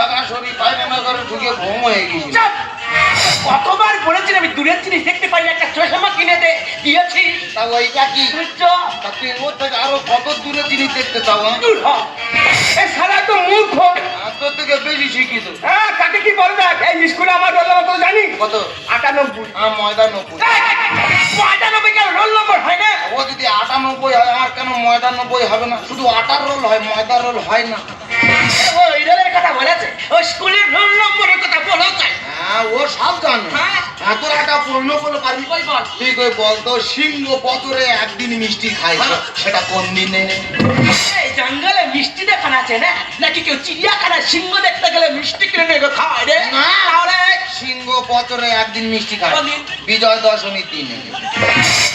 সরাসরি পায়খানা করে ঢুকে ঘুম হয়ে গেছি কতবার বলেছি আমি দূরের জিনিস দেখতে পাই না, একটা চশমা কিনে দে দিয়েছি। তা ওইটা কি? তা তুই ওর থেকে আরও কত দূরের জিনিস দেখতে চাও হ্যাঁ? দূর হ। এ সারা তো মূর্খ। তোর থেকে বেশি শিক্ষিত। হ্যাঁ কাকে কি বল দেখ? এই স্কুলে আমার রোল নম্বর কত জানি কত? আটানব্বই। আমার ময়দা নব্বই আটানব্বই কেন? রোল নম্বর হয় না? ও যদি আটানব্বই হয় আমার কেন ময়দা নব্বই হবে না? শুধু আটার রোল হয় ময়দার রোল হয় না। ও রোলের কথা বলেছে? ও স্কুলের রোল নম্বরের কথা বলেছে হ্যাঁ ও সব জানে। হ্যাঁ। একটা পূর্ণ বলে পারবি ওই বল। তুই কই সিংহ বছরে একদিন মিষ্টি হ্যাঁ। সেটা কোন দিনে? জঙ্গলে মিষ্টি দেখান আছে না? নাকি কেউ চিড়িয়াখানায় সিংহ দেখতে গেলে মিষ্টি কিনে নিয়ে খাওয়ায় রে? তাহলে সিংহ বছরে একদিন মিষ্টি খায়। বিজয় দশমীর দিনে।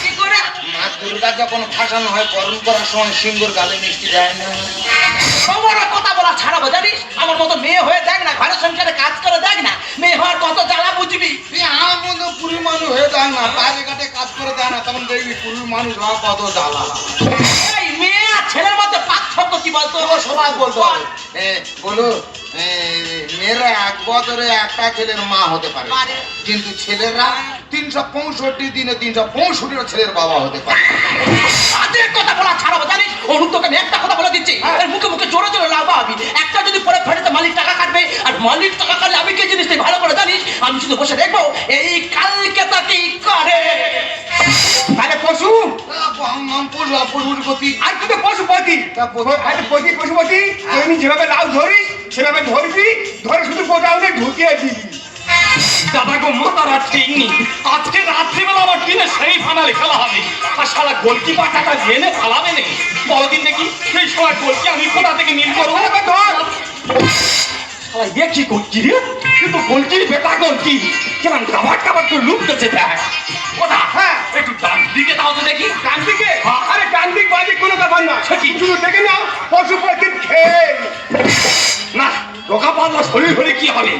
কি করে? মা দুর্গা যখন হয় বরণ করার সময় সিংহর গালে মিষ্টি দেয় না। খবর কথা বলা ছাড়াবো জানিস? আমার মতো মেয়ে হয়ে দেখ না ঘরের সংসারে কাজ করে দেখ না। মেয়ে হওয়ার কত জ্বালা বুঝবি? আমার মতো মানুষ হয়ে দেয় না বাইরে ঘাটে কাজ করে দেয় না তখন দেখবি পুরুষ মানুষ হওয়া কত জ্বালা। এই মেয়ে আর ছেলের মধ্যে পার্থক্য কি সবাই বলতে হবে এ, বলো এ, মেয়েরা এক বছরে একটা ছেলের মা হতে পারে। পারে। কিন্তু ছেলেরা তিনশো পঁয়ষট্টি দিনে তিনশো ছেলের বাবা হতে পারে। তাদের কথা বলা ছাড়াবো জানিস? অনুপ তোকে আমি একটা কথা বলে দিচ্ছি। এর মুখে মুখে জোরে জোরে লাভ হবি একটা যদি পরে ফেটে মালিক টাকা কাটবে আর মালিক টাকা কাটলে আমি কি জিনিস তুই ভালো করে জানিস? আমি শুধু বসে দেখব এই কালকে তা কি করে। আরে পশু। আর তুই তো পশুপতি। আরে পতি পশুপতি তুমি যেভাবে লাউ ধরিস সেভাবে ধরবি ধরে শুধু গোডাউনে ঢুকিয়ে দিবি। দাদা গো মাতারা ঠিক আজকে রাত্রিবেলা আমার টিনে সেই ফানালে খেলা হবে। আর সারা গোলকিপার টাকা জেনে ফালাবে নেই বড়দিন দেখি সেই সময় গোলকি আমি কোথা থেকে নীল করব? শালা ইয়ে কি করছি রে? কিন্তু গোলকির বেটা গোলকি। কেমন কাবার কাবার তো লুকতেছে দেখ। ওটা হ্যাঁ। একটু ডান দিকে তাও তো দেখি। ডান দিকে? হ্যাঁ। আরে ডান দিক বাঁ কোনো ব্যাপার না সে শুধু দেখে নাও পশুপতির খেল। না রোগা পাল্লা শরীর হলে কি হবে?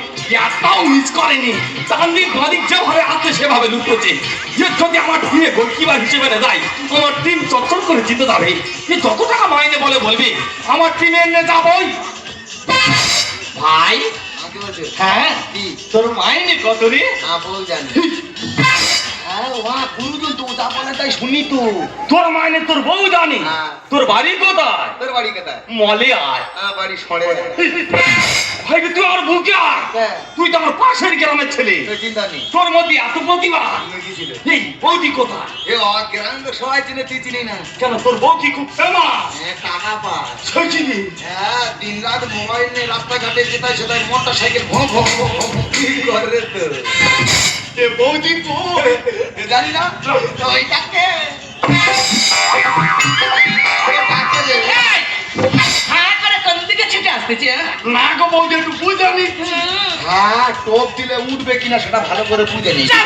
একটাও মিস করেনি। ডান দিক যেভাবে আছে সেভাবে লুকোচ্ছে যে যদি আমার টিমে গোলকিপার হিসেবে না যায় আমার টিম চটচট করে জিতে যাবে। যে যত টাকা মাইনে বলে বলবে আমার টিমে এনে যাবই ভাই? হ্যাঁ? তোর মাইনে কত রে? বল জানি। হ্যাঁ গুরুজন তো যা বলে তাই শুনি তো তোর মাইনে তোর বউ জানে হ্যাঁ। তোর বাড়ি কোথায় তোর বাড়ি কোথায় মলে আয় হ্যাঁ বাড়ি সরে ভাই তুই আমার বুকে আয় হ্যাঁ। তুই তো আমার পাশের গ্রামের ছেলে তোর চিন্তা নেই তোর মধ্যে এত প্রতিভা তুমি কি ছিল এই বৌদি কোথায় এ গ্রাম তো সবাই চিনে তুই চিনি না কেন তোর বউ কি খুব ফেমাস হ্যাঁ টাকা পাস সেই চিনি হ্যাঁ দিন রাত মোবাইল নিয়ে রাস্তাঘাটে যেতাই সেটাই মোটর সাইকেল ভো ভো ভো ভো ভো কি করে তো এ বৌদি তো এ জানি না ওইটাকে হ্যাঁ করে হ্যাঁ? না গো বৌদি একটু বুঝানি হ্যাঁ টোপ দিলে উঠবে কিনা সেটা ভালো করে বুঝে নিচ্ছি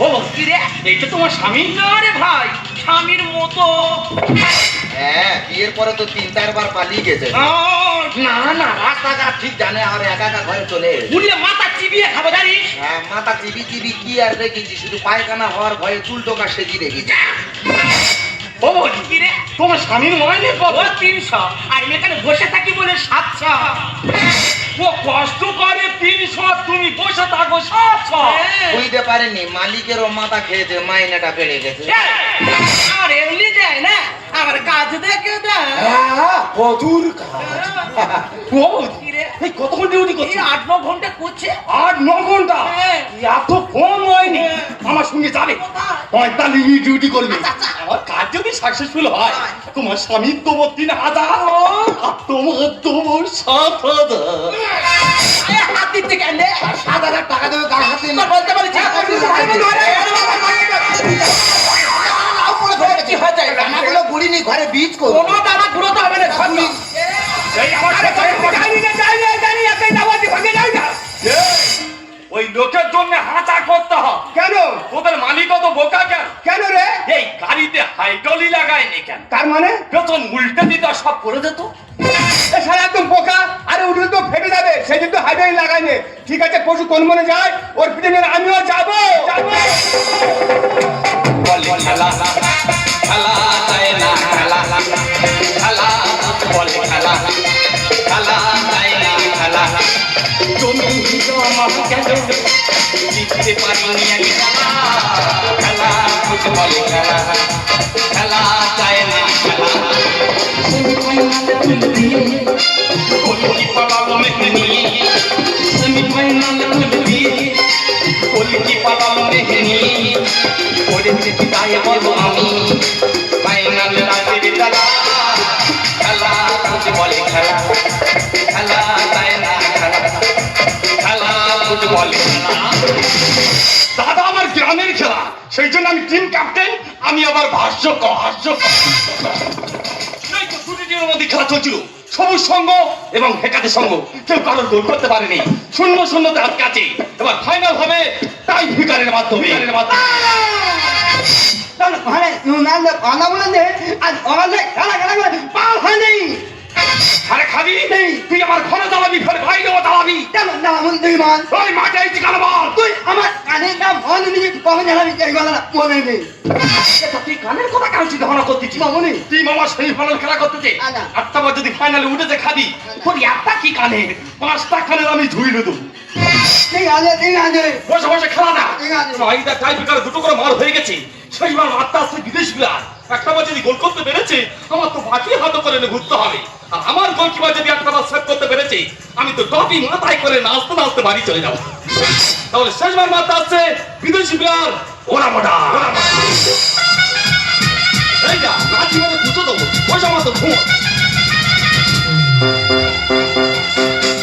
ও কি রে এইটা তোমার স্বামী না রে ভাই? স্বামীর মতো। হ্যাঁ বিয়ের পরে তো তিন চারবার পালিয়ে গেছে। না না রাস্তাঘাট ঠিক জানে আর একা একা ঘরে চলে এসেছে। মাথা চিবিয়ে খাব জানিস? হ্যাঁ মাথা চিবি চিবি কি আর রেখেছি শুধু পায়খানা হওয়ার ভয়ে চুল টোকা সেজি রেখেছি। ও কি রে? তোমার স্বামীর মাইনে কত তিনশো। আর এখানে বসে থাকি বলে সাতশো। ও কষ্ট করে তিনশো তুমি বসে থাকো সাতশো। হ্যাঁ। বুঝতে পারেনি মালিকেরও মাথা খেয়েছে মাইনেটা বেড়ে গেছে। আর এমনি যায় না। আমার কাজ দেখে দেয় হ্যাঁ, কাজ। ও এই কতক্ষণ ডিউটি এই আট ন ঘণ্টা করছে? আট ন ঘণ্টা? হ্যাঁ। এত ফোন হয়নি। আমার সঙ্গে যাবে? পঁয়তাল্লিশ মিনিট ডিউটি করবে। আমার কাজ যদি সাকসেসফুল হয় তোমার স্বামীর দেবো তিন হাজার আর তোমার দেবো সাত হাজার। হাত দিচ্ছে কেন? সাত হাজার টাকা দেবে হাতে ঘরে বীজ করব। কোনো দানা গুঁড়ো তো হবে না ওই লোকের জন্য হাঁচা করতে হয় কেন? ওদের মালিক তো বোকা কেন? কেন রে? এই গাড়িতে লাগায়নি কেন? তার মানে? পেছন উল্টে দিতে সব করে যেত সারা একদম পোকা আরে উঠলে তো ফেটে যাবে সেই জন্য হাইড্রোলিক লাগাই নে। ঠিক আছে পশু কোন মনে যায়? ওর পিছনে আমিও যাব। যাব জমা গেল জিততে পারিনি আমি খেলা খেলা ফুটবল খেলা খেলা চায় না খেলা সেমিফাইনালে তুলবি গোলকি পালালো মেঘে নিয়ে সেমিফাইনালে তুলবি গোলকি পালালো মেঘে নিয়ে করেছে বিদায় বলব আমি ফাইনালে রাতের খেলা খেলা ফুটবল খেলা খেলা খেলা দাদা, আমার গ্রামের খেলা। সেই জন্য আমি টিম ক্যাপ্টেন আমি আবার টিমের মধ্যে খেলা চলছিল। সবুজ সংঘ এবং হেকাতে সংঘ কেউ কারোর গোল করতে পারেনি। শূন্য শূন্যতে আটকে আছে। এবার ফাইনাল হবে টাই ফিকারের মাধ্যমে। মানে করে আরে খাবি তুই আমার ঘরে দাঁড়াবি ফের বাইরেও দাঁড়াবি কেন না মন তুই মান ওই মাঠে আইছি কেন বল। তুই আমার কানে না মন নিজে কবে জানাবি এই কথা মনে নেই। এটা তুই কানের কথা কেন চিন্তা ভাবনা করতেছিস মামনি তুই মামা সেই ফাইনাল খেলা করতেছে। আচ্ছা। আটটা বার যদি ফাইনালে উঠেছে খাবি তোর একটা কি কানে? পাঁচটা কানের আমি ধুই দেবো। বসে বসে খেলা না। ঠিক আছে। মাইদা টাই পিকার দুটো করে মার হয়ে গেছে। সেইবার মারতে আসছে বিদেশ প্লেয়ার একটা বার যদি গোল করতে পেরেছে আমার তো বাকি হাত করে ঘুরতে হবে। আর আমার গোলকিপার যদি একটা বার সেভ করতে পেরেছে আমি তো টপি মাথায় করে নাচতে নাচতে বাড়ি চলে যাব। তাহলে শেষবার মারতে আসছে বিদেশি প্লেয়ার ওরা মোটা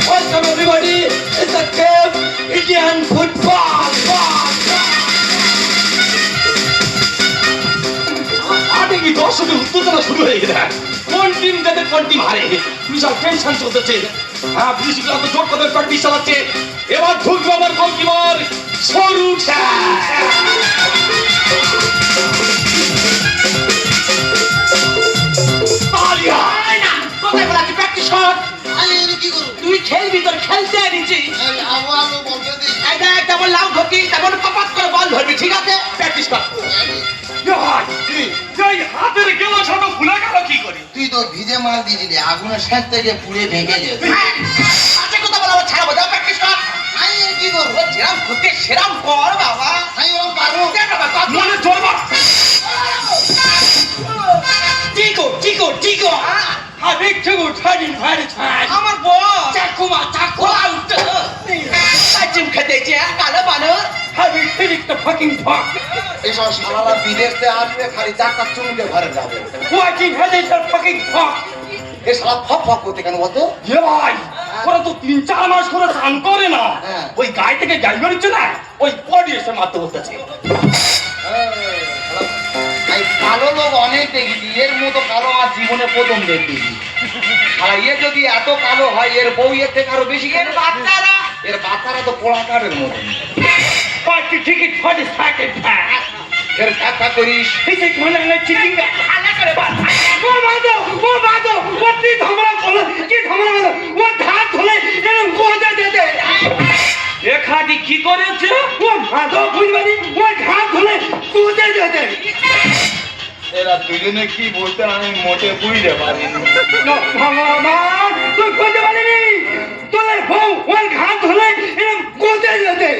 Welcome everybody, it's game Indian football. দর্শকের উত্তেজনা শুরু হয়ে গেছে? টিম যাতে কোন টিম হারে। বিশাল টেনশন চলতেছে। হ্যাঁ বিদেশি ক্লাব তো জোর করে প্র্যাকটিস চালাচ্ছে। এবার ঢুকবে আমার গোলকিপার সরু তুই খেলবি তোর খেলতে দিচ্ছি তেমন লাউ ঢোকি তেমন কপাত করে বল ধরবি ঠিক আছে? প্র্যাকটিস কর। মাল দিয়েছিলি আগুনের শেষ থেকে পুড়ে ঢেকে যেত। হ্যাঁ, আছে কথা বলা ছাড়াবো যাও প্র্যাকটিস কর। আমি এর কি করব? যেরাম ঘুরতে সেরাম কর বাবা। আমি ওরকম পারব? দেখ বাবা, কত- মনে চলবা টিকো টিকো টিকো আমি আমার বল চাকু মা চাকু তিন চার মাস করে স্নান করে না হ্যাঁ। ওই গায়ে থেকে না ওই বডি এসে মারতে বলতেছে কালো লোক অনেক এর মতো কালো আমার জীবনে প্রথম দেখেছি আর এ যদি এত কালো হয় এর বউ এর থেকে আরও বেশি কেন বাচ্চারা এর বাচ্চারা তো কাঠের মতো। Party ticket for this packet এর কাকা করিস। one of the chicken আলা করে বল ও মাদো ও মাদো ও কি ধমরা বলো কি ধমরা বলো ও ধাত ধরে এরকম কোদে দে দে। এখাদি কি করেছে? ও মাদো বুঝবানি ও ধাত ধরে কোদে দে দে। এরা দুজনে কি বলতে আমি মোটে বুঝতে পারিনি। ভগবান তুই কোদে পারিনি? তোর বউ ওর ঘাত ধরে এরকম দে দে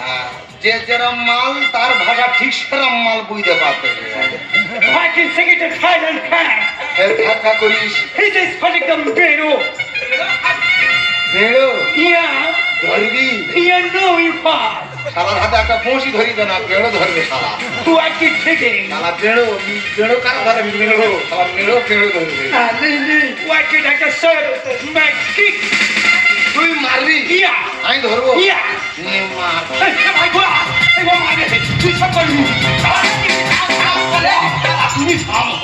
হ্যাঁ, যে যেরম মাল তার ভাষা ঠিক সেরম মাল বুঝতে পারতে ফাইটিং সেকেন্ড ফাইনাল ফ্যান এর কাকা করিস। This is Patikam Beru. বেড়ো। Yeah, ধরবি? you know you are. সারা হাতে একটা বঁশি ধরি তো না বেড়ো ধরবে সারা To act it chicken. সারা বেড়ো বেড়ো কারা ধরে বেড়ো। সারা বেড়ো বেড়ো ধরবে। I just serve my kick? তুই মারবি? Yeah, আমি ধরবো? yeah. নে মার. Hey, what am I doing? Please stop calling me. তুমি থামো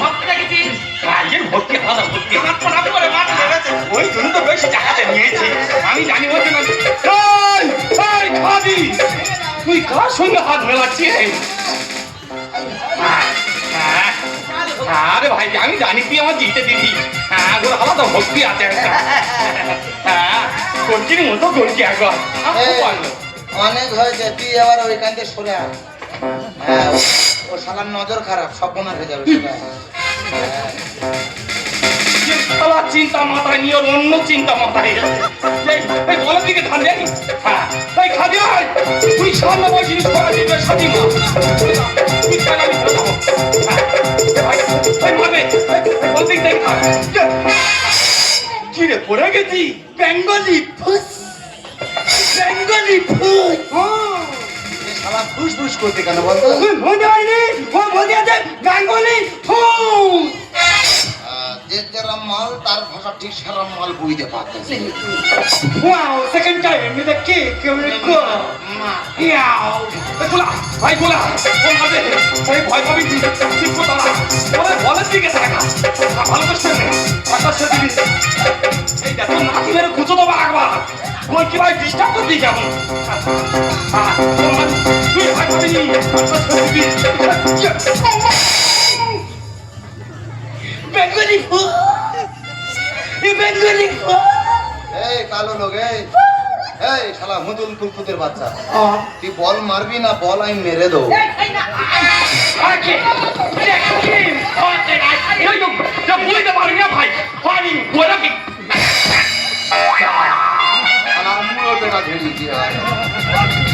ভক্তটা কি গায়ের ভর্তি হাদা ভর্তি আমার পড়া করে মাঠ লেগেছে ওই জন্য তো বেশি টাকাতে নিয়েছি। আমি জানি এই, এই, খাবি। তুই কার সঙ্গে হাত মেলাচ্ছিস? আরে ভাই আমি জানি তুই আমার জিতে দিদি হ্যাঁ ওর ভক্তি আছে একটা হ্যাঁ কঠিন মতো করছি একবার আমার অনেক হয়েছে তুই আবার ওইখান থেকে সরে আস হ্যাঁ ও- সালার শালার নজর খারাপ সব হয়ে যাবে। হ্যাঁ। শালা চিন্তা মাথায় নিয়ে ওর অন্য চিন্তা মাথায়। এই এই দিকে ধান দেয় হ্যাঁ এই খাদি তুই সামনে বই জিনিস করা দিবে সাথী মা তুই খেলা আমি হ্যাঁ পড়ে গেছি বেঙ্গলি ফুস বেঙ্গলি ফুস শালা ফুস ফুস করতে কেন বলতো ও বেঙ্গলি ফুস মাল তার ভাষা ঠিক সারা মাল বুঝতে পারতেছে। Wow second time with a kick with go ইয়াও এই ভাই গোলা ও মারবে এই ভয় পাবি তুই ঠিক করে ওরে বলের দিকে দেখা। ভালো করছে না আকাশ দিবি। এই দেখো নাতি মেরে খুঁজো দেবো একবার। ওই কি ভাই ডিস্টার্ব করবি কেমন তুই ভয় পাবি নি আকাশ দিবি। বেঙ্গলি ফুস ই বেঙ্গলি এই কালো লোক এই এই শালা মুদুল কুকুতের বাচ্চা তুই বল মারবি না বল আমি মেরে দেবো বুঝতে পারবি না ভাই বলে কি ঝেড়ি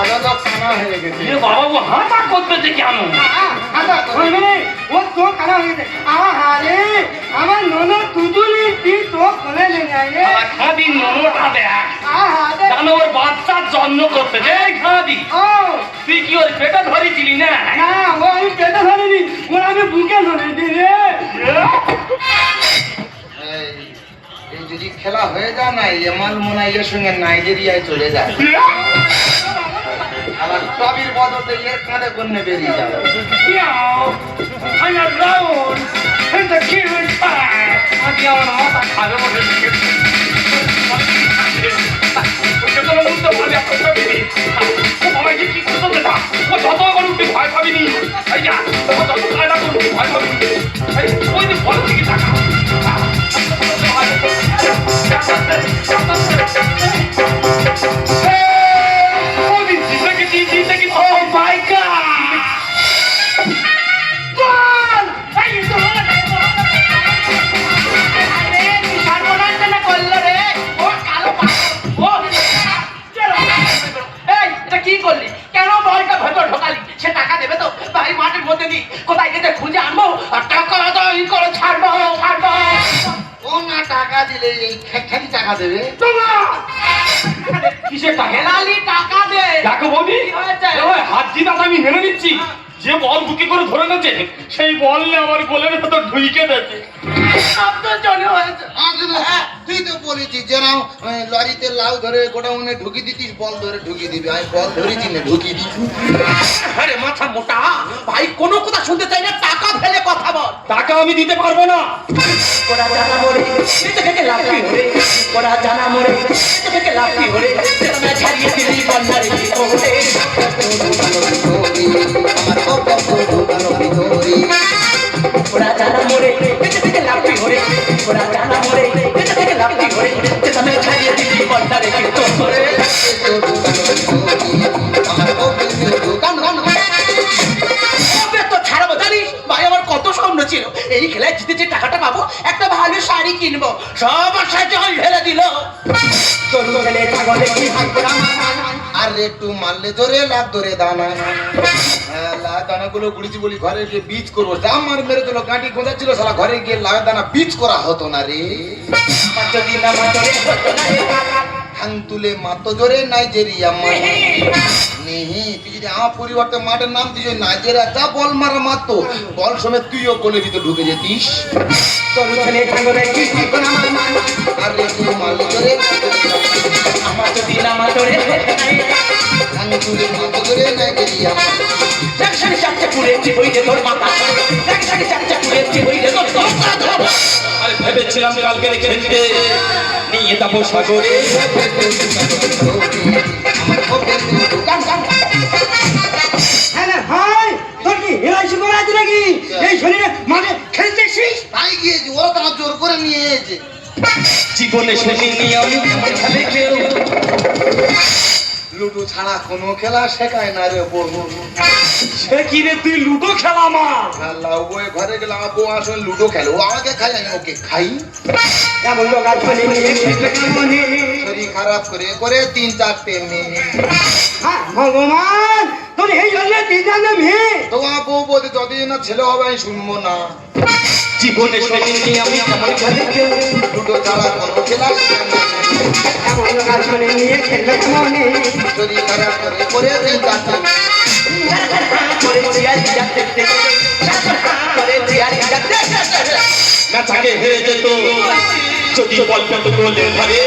তাজা কানা হয়ে গেছে। এ বাবা ও হাঁটা করতেছে কেন? ও তো কানা হয়ে গেছে। আহারে আমার নন তুজুলি তুই তো কোলে দেখ আহারে জানো ওর বাচ্চার জন্ম করতে যে খাদি ও। তুই কি ওর পেটে ধরেছিলি না? না ও আমি পেটে ধরিনি ও আমি বুকে ধরেছি রে। এই এই যদি খেলা হয়ে যায় না এমাল মনে এর সঙ্গে নাইজেরিয়ায় চলে যায়। আবার টবির বদলে এর কাঁধে কন্যা বেরিয়ে যাবে. আজকে আমার মাথা খাবে বলে দিয়েছে। ওকে তো বুঝতে পারবে একটা ছবি। যে বল বুকে করে ধরে নেছে সেই বল নিয়ে আমার গোলের ভেতর ঢুইকে দেছে। হয়েছে। হ্যাঁ, তুই তো বলেছিস যে না লরিতে লাউ ধরে গোডাউনে ঢুকি দিতিস বল ধরে ঢুকি দিবি। আমি বল ধরেছি না ঢুকি দিচ্ছি আরে মাথা মোটা। ভাই কোনো কথা শুনতে চাই না টাকা ফেলে কথা বল। টাকা আমি দিতে পারব না। ওরা জানা মরে নিচে থেকে লাফি হরে ওরা জানা মরে নিচে থেকে লাফি হরে সেটা ছাড়িয়ে দিলি বন্ধারে আমার ওরা জানা মরে নিচে থেকে লাফি হরে ওরা জানা মরে নিচে থেকে লাফি আর একটু মারলে ধরে লাভ ধরে দানা। হ্যাঁ, দানা দানাগুলো গুড়িছি বলি ঘরে গিয়ে বীজ করব। যা মার মেরে দিল গাঁটি ছিল সারা ঘরে গিয়ে লাগা দানা বীজ করা হতো না রে। পাঁচ যদি না তুলে মাতো ধরে নাইজেরিয়া মা নেহি তুই যদি আমার পরিবর্তে মাঠের নাম তুই নাইজেরিয়া যা বল মারা মারতো বল সমেত তুইও গোলের ভিতরে ঢুকে যেতিস। গরু খেলে ছাগলে কি হাঁকবে না আর একটু মারলে ধরে না মাতরে হতো না রে। হাং তুলে মাতো ধরে নাইজেরিয়া মা একসাথে চারটে পুড়েছি হইলে তোর মাথা একসাথে চারটে হইলে তোর ভেবেছিলাম কালকে খেলতে নিয়ে যাব সাগরে। হ্যাঁ। এই শরীরে মাঠে খেলতেছিস? তাই গিয়েছি ওরা তারা জোর করে নিয়ে এসেছে। জীবনে শুনিনি আমি। খেলে লুডু ছাড়া কোনো খেলা শেখায় না রে বহু সে কি রে তুই লুডো খেলা মা আল্লাহ বয়ে ঘরে গেলাম বউ আসলে লুডো খেলো। আমাকে খাই আমি ওকে খাই। লোক কেমনে? শরীর খারাপ করে করে তিন চারটে মেয়ে। হ্যাঁ, ভগবান! তোর এই জন্য তিন জানে মেয়ে তোমার বউ বলতে যতদিন না ছেলে হবে আমি শুনব না। জীবনে শুনিনি আমি আমার ঘরে কেউ লুডো ছাড়া কোনো খেলা এমন লোক আছে নিয়ে খেলবে কেমনে? শরীর খারাপ করে করে তিন চারটে মেয়ে। ম্যাচাকে হেরে যেত যদি বল পেত গোলে ধরে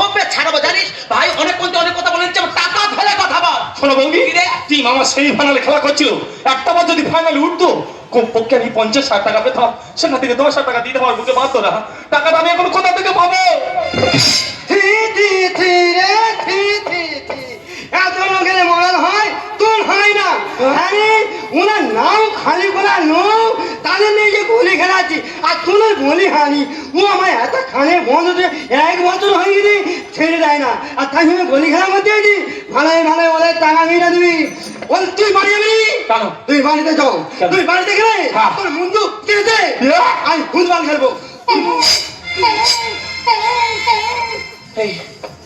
ও বে ছাড়াবো জানিস? ভাই অনেক পর্যন্ত অনেক কথা বলেছে টাকা ধরে কথা বল। শোনো বৌদি টিম আমার সেমি ফাইনালে খেলা করছিল। একটা বার যদি ফাইনালে উঠতো কমপক্ষে আমি পঞ্চাশ ষাট টাকা পেতাম সেখান থেকে দশ হাজার টাকা দিতে আমার বুকে পারতো না। টাকাটা আমি এখন কোথা থেকে পাবো। এত লোকের মরণ হয় ওনার নাম খালি করা নো তাদের নিয়ে যে গলি খেলাচ্ছি আর তোর গলি হানি ও আমার এত খানে বন্ধ এক বছর হয়ে গেছে ছেড়ে দেয় না। আর তাই জন্য গলি খেলা করতে আছি। ভালোই ভালোই বলে টাকা মেয়ে দিবি। বল তুই বাড়ি যাবি? তুই বাড়িতে যাও? তুই বাড়িতে গেলে হ্যাঁ। তোর মুন্ডু কেটে আমি ফুটবল খেলব। এই,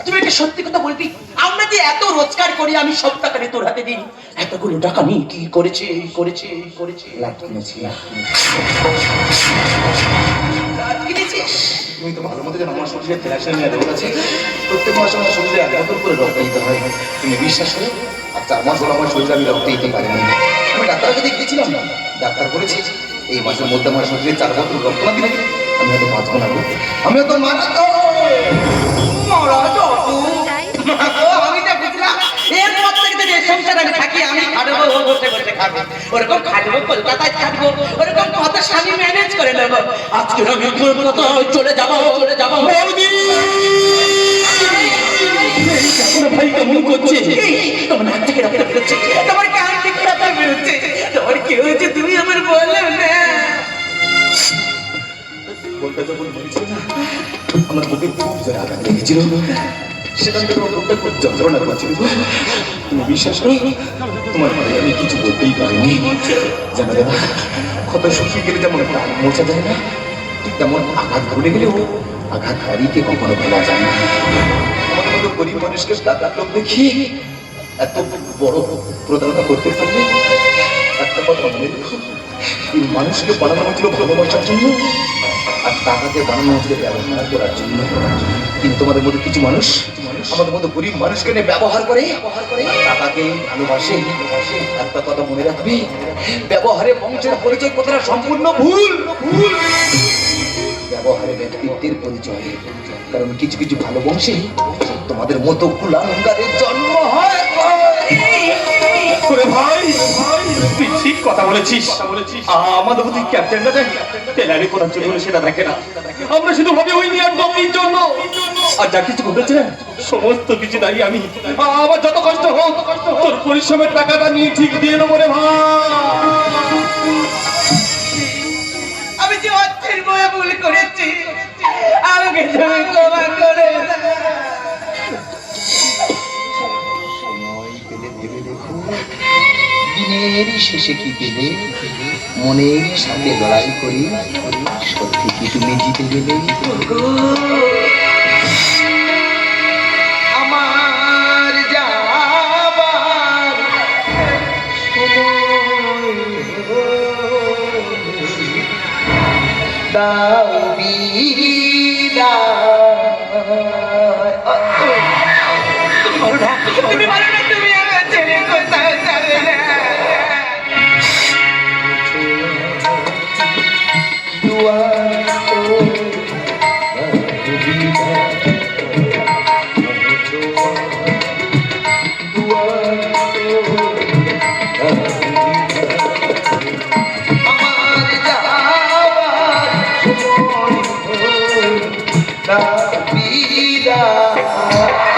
তুমি একটা সত্যি কথা বলবি? আমরা যে এত রোজগার করি আমি সব টাকা নিয়ে তোর হাতে দিই। এতগুলো টাকা নিয়ে কি করেছে করেছে করেছে? আর কিনেছিস? তুমি তো ভালো মতো জানো আমার শরীরে থ্যালাসেমিয়া রোগ আছে। প্রত্যেক মাসে আমার শরীরে এক বোতল করে রক্ত দিতে হয়। তুমি বিশ্বাস করো? আর চার মাস হলো আমার শরীরে আমি রক্ত দিতে পারিনি আমি ডাক্তারকে দেখিয়েছিলাম না। ডাক্তার বলেছে এই মাসের মধ্যে আমার শরীরে চার বোতল রক্ত না দিলে আমি হয়তো বাঁচবো না। আমি হয়তো মারা তুমি আমার বলো না। বুকে খুব জোরে আঘাত লেগেছিল। সেখান থেকে আমার খুব যন্ত্রণা করছিল তুমি বিশ্বাস করো? তোমার ভাই আমি কিছু বলতেই পারিনি। জানো দাদা ক্ষত শুকিয়ে গেলে যেমন প্রাণ মোছা যায় না। ঠিক তেমন আঘাত ঘুরে গেলেও আঘাত হারিয়ে কখনো ভোলা যায় না। আমাদের মতো গরিব মানুষকে টাকা লোক দেখিয়ে এত বড় প্রতারণা করতে পারলে একটা কথা মনে রেখো, এই মানুষকে বানানো হয়েছিল ভালোবাসার জন্য আর টাকাকে বানানো হয়েছিল ব্যবহার করার জন্য। কিন্তু তোমাদের মধ্যে কিছু মানুষ, আমাদের মধ্যে গরিব মানুষকে নিয়ে ব্যবহার করে টাকাকে ভালোবাসে। একটা কথা মনে রাখবি, ব্যবহারে বংশের পরিচয় কথাটা সম্পূর্ণ ভুল ভুল? ব্যবহারে ব্যক্তিত্বের পরিচয়। কারণ কিছু কিছু ভালো বংশে তোমাদের মতো কুলাঙ্গারের জন্ম হয়। ওরে ভাই। তুই ঠিক কথা বলেছিস। আমাদের প্রতি ক্যাপ্টেনটা দেখ টেলারি করার জন্য সেটা দেখে না। আমরা শুধু ভাবি ওই নিয়ে ডমির জন্য। আর যা কিছু ঘটেছে সমস্ত কিছু দায়ী আমি। আমার যত কষ্ট হোক তোর পরিশ্রমের টাকাটা নিয়ে ঠিক দিয়ে নেব রে ভাই। আমি যে অর্থের বয়ে ভুল করেছি আমাকে তুমি ক্ষমা করে দিনের শেষে কি পেলে? মনের সাথে লড়াই করি। সত্যি কি তুমি জিতে গেলে? আমার তুমি বলো না